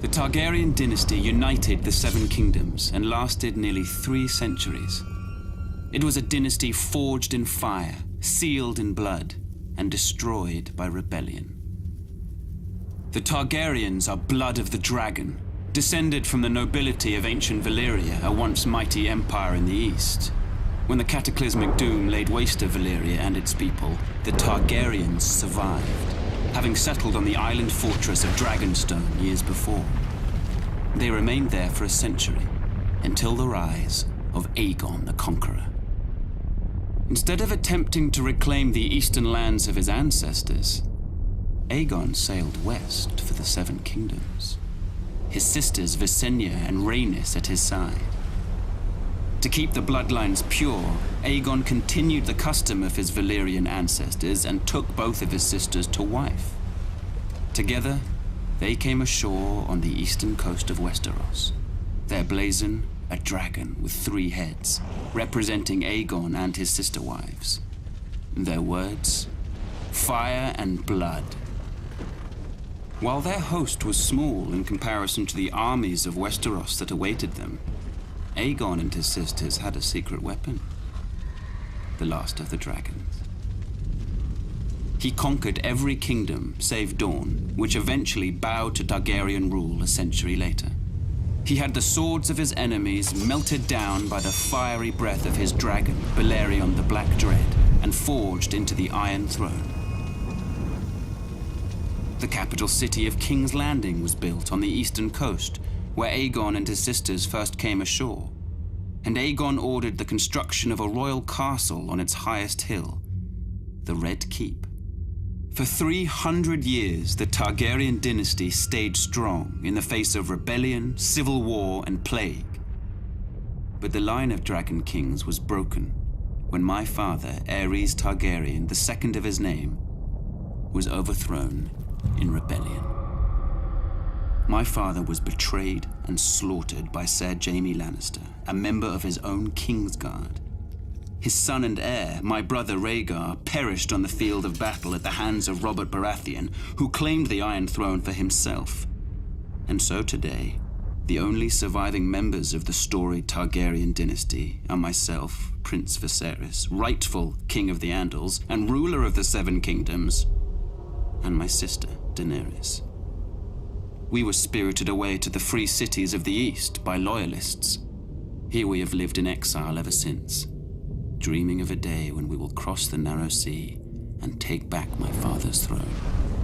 The Targaryen dynasty united the Seven Kingdoms and lasted nearly three centuries. It was a dynasty forged in fire, sealed in blood, and destroyed by rebellion. The Targaryens are blood of the dragon, descended from the nobility of ancient Valyria, a once mighty empire in the east. When the cataclysmic doom laid waste to Valyria and its people, the Targaryens survived, having settled on the island fortress of Dragonstone years before. They remained there for a century, until the rise of Aegon the Conqueror. Instead of attempting to reclaim the eastern lands of his ancestors, Aegon sailed west for the Seven Kingdoms, his sisters Visenya and Rhaenys at his side. To keep the bloodlines pure, Aegon continued the custom of his Valyrian ancestors and took both of his sisters to wife. Together, they came ashore on the eastern coast of Westeros, their blazon a dragon with three heads, representing Aegon and his sister wives. Their words fire and blood. While their host was small in comparison to the armies of Westeros that awaited them, Aegon and his sisters had a secret weapon the last of the dragons. He conquered every kingdom save Dorne, which eventually bowed to Targaryen rule a century later. He had the swords of his enemies melted down by the fiery breath of his dragon, Balerion the Black Dread, and forged into the Iron Throne. The capital city of King's Landing was built on the eastern coast, where Aegon and his sisters first came ashore. And Aegon ordered the construction of a royal castle on its highest hill, the Red Keep. For 300 years, the Targaryen dynasty stayed strong in the face of rebellion, civil war, and plague. But the line of dragon kings was broken when my father, Aerys Targaryen, the second of his name, was overthrown in rebellion. My father was betrayed and slaughtered by Ser Jaime Lannister, a member of his own Kingsguard. His son and heir, my brother Rhaegar, perished on the field of battle at the hands of Robert Baratheon, who claimed the Iron Throne for himself. And so today, the only surviving members of the storied Targaryen dynasty are myself, Prince Viserys, rightful King of the Andals and ruler of the Seven Kingdoms, and my sister, Daenerys. We were spirited away to the free cities of the East by loyalists. Here we have lived in exile ever since dreaming of a day when we will cross the narrow sea and take back my father's throne.